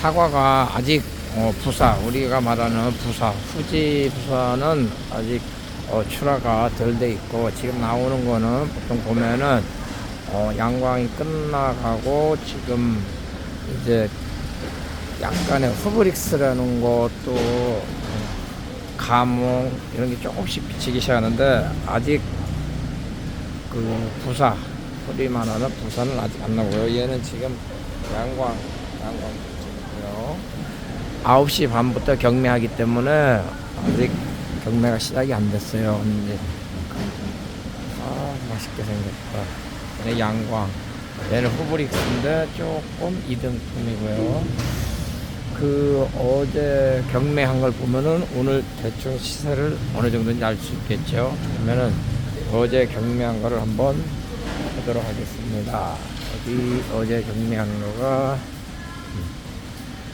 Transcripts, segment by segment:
사과가 아직 어, 부사 우리가 말하는 부사 후지 부사는 아직 어, 출하가 덜 돼 있고 지금 나오는 거는 보통 보면은 어, 양광이 끝나가고 지금 이제 약간의 후브릭스라는 것도 어, 감몽 이런 게 조금씩 비치기 시작하는데 아직 그 부사 소리 말하는 부사는 아직 안 나고요. 얘는 지금 양광 양광. 9시 반부터 경매하기 때문에 아직 경매가 시작이 안 됐어요. 이제 아 맛있게 생겼다. 얘는 양광. 얘는 후브릭스인데 조금 이등품이고요. 그 어제 경매한 걸 보면은 오늘 대충 시세를 어느 정도인지 알 수 있겠죠. 그러면은 어제 경매한 거를 한번 하도록 하겠습니다. 어디 어제 경매한 거가 음,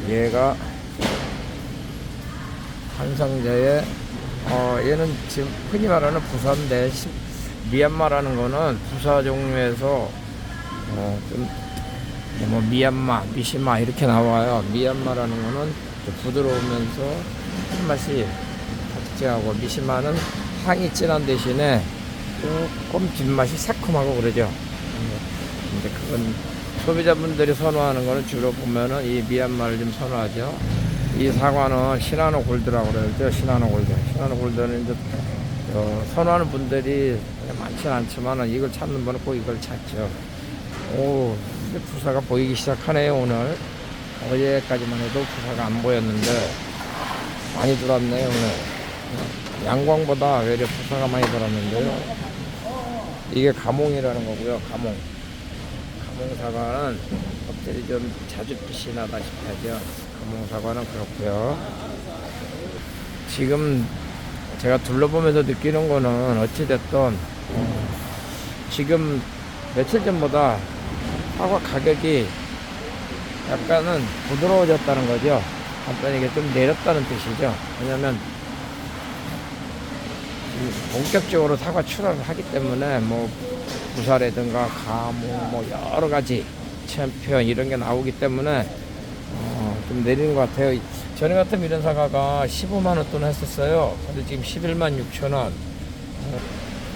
얘가 한상자의 어 얘는 지금 흔히 말하는 부사인데 시- 미얀마라는 거는 부사 종류에서 어 좀 뭐 미얀마, 미시마 이렇게 나와요. 미얀마라는 거는 좀 부드러우면서 한 맛이 tak지하고 미시마는 향이 진한 대신에 조금 뒷맛이 새콤하고 그러죠. 근데 그건 소비자분들이 선호하는 거는 주로 보면은 이 미얀마를 좀 선호하죠. 이 사과는 시나노 골드라고 그러죠. 시나노 골드. 시나노 골드는 이제 어, 선호하는 분들이 많지는 않지만은 이걸 찾는 분은 꼭 이걸 찾죠. 오, 이제 부사가 보이기 시작하네요, 오늘. 어제까지만 해도 부사가 안 보였는데, 많이 들어왔네요, 오늘. 양광보다 외려 부사가 많이 들어왔는데요. 이게 가몽이라는 거고요, 가몽. 가몽 사과는 껍질이 좀 자주 빛이 나다시피 하죠. 가몽 사과는 그렇고요. 지금 제가 둘러보면서 느끼는 거는 어찌됐든, 어, 지금 며칠 전보다 사과 가격이 약간은 부드러워졌다는 거죠. 간단히 이게 좀 내렸다는 뜻이죠. 왜냐면 이 본격적으로 사과 출하를 하기 때문에 뭐 부사라든가 가무 뭐 여러 가지 챔피언 이런 게 나오기 때문에 어, 좀 내리는 것 같아요. 전에 같은 이런 사과가 15만 원 돈 했었어요. 근데 지금 11만 6천 원. 어,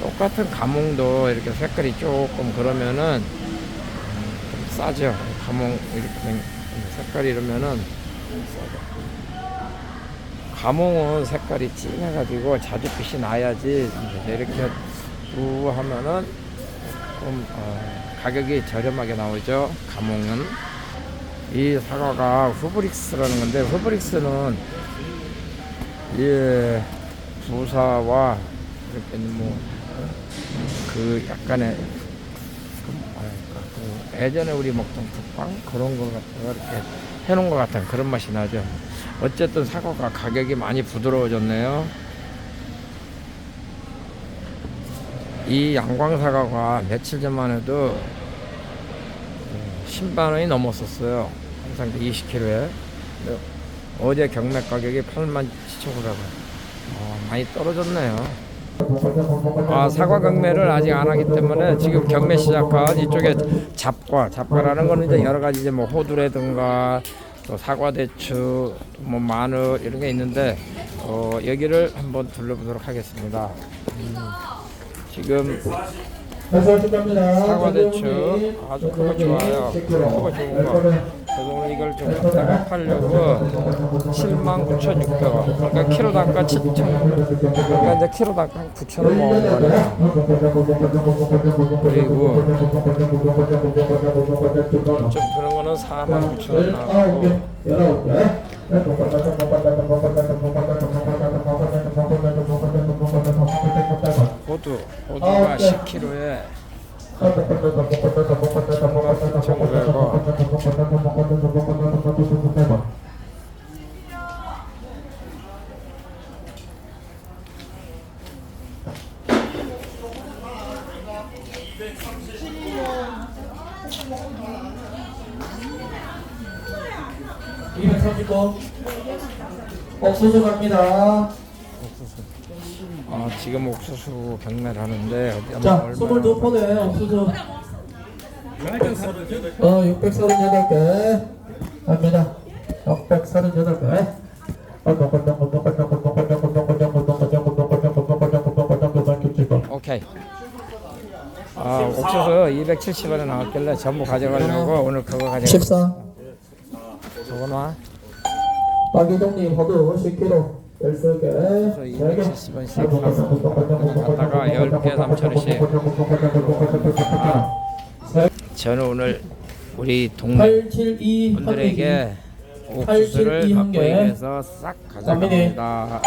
똑같은 가몽도 이렇게 색깔이 조금 그러면은 음, 좀 싸죠. 가몽 이렇게 생- 색깔이 이러면은 싸죠. 가몽은 색깔이 진해가지고 자주 빛이 나야지. 이제 이렇게 두 하면은 좀 어, 가격이 저렴하게 나오죠. 가몽은. 이 사과가 후브릭스라는 건데 후브릭스는 이 부사와 이렇게 뭐그 약간의 그 뭐랄까 그 예전에 우리 먹던 국빵? 그런 거 같아가 이렇게 해놓은 것 같은 그런 맛이 나죠. 어쨌든 사과가 가격이 많이 부드러워졌네요. 이 양광 사과가 며칠 전만 해도 10만 원이 넘었었어요. 항상 20kg에. 어제 경매 가격이 8만 7,900원. 어, 많이 떨어졌네요. 아, 사과 경매를 아직 안 하기 때문에 지금 경매 시작한 이쪽에 잡과, 잡과라는 거는 이제 여러 가지 이제 뭐 호두라든가 또 사과 대추, 뭐 마늘 이런 게 있는데 어, 여기를 한번 둘러보도록 하겠습니다. 음, 지금 사과 대추 아주 그거 좋아요. 그거 좋은 거. 그래서 오늘 이걸 좀 갖다가 팔려고 79,600원. 그러니까 키로 단가 7,000원. 그러니까 이제 키로 단가 9,000원 먹은 거네요. 그리고 좀 그런 거는 49,000원 나왔고 호두, 호두가 10kg에 9,500원. 옥수수 갑니다. 아, 지금 옥수수 경매를 하는데 어디 한번 자, 얼마나 22포네 옥수수. 어, 638개 갑니다. 638개. 오케이. 아, 옥수수 270원에 나왔길래 전부 가져가려고 오늘 그거 가져가. 14. 저거 놔. 박이동님 허브 10kg. 13개. 그래서 270원씩 갖다가 10개 3천원씩. 저는 오늘 우리 동네 872 분들에게 옥수수를 872한 개. 맛보기 위해서 싹 가져갑니다.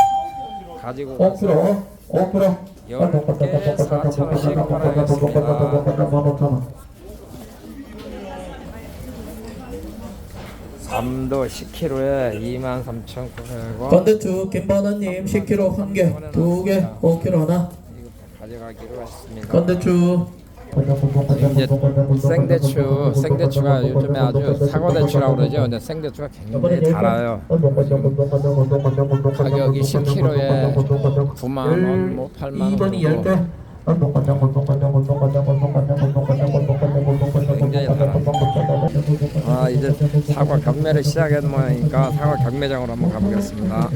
가지고 가서 5kg. 5kg. 10개 4천원씩 팔아야겠습니다. 삼도 10kg에 23,900원. 건대추 김바나님 10kg 한 개, 두 개, 5kg 하나. 이거 가져가기로 했습니다. 건대추 이제 생대추, 생대추가 요즘에 아주 사과대추라고 그러죠. 근데 생대추가 굉장히 달아요. 가격이 10kg에 9만 원, 뭐 8만 원 2번이 정도. 10개. 굉장히 달아. 아 이제 사과 경매를 시작한 모양이니까 사과 경매장으로 한번 가보겠습니다.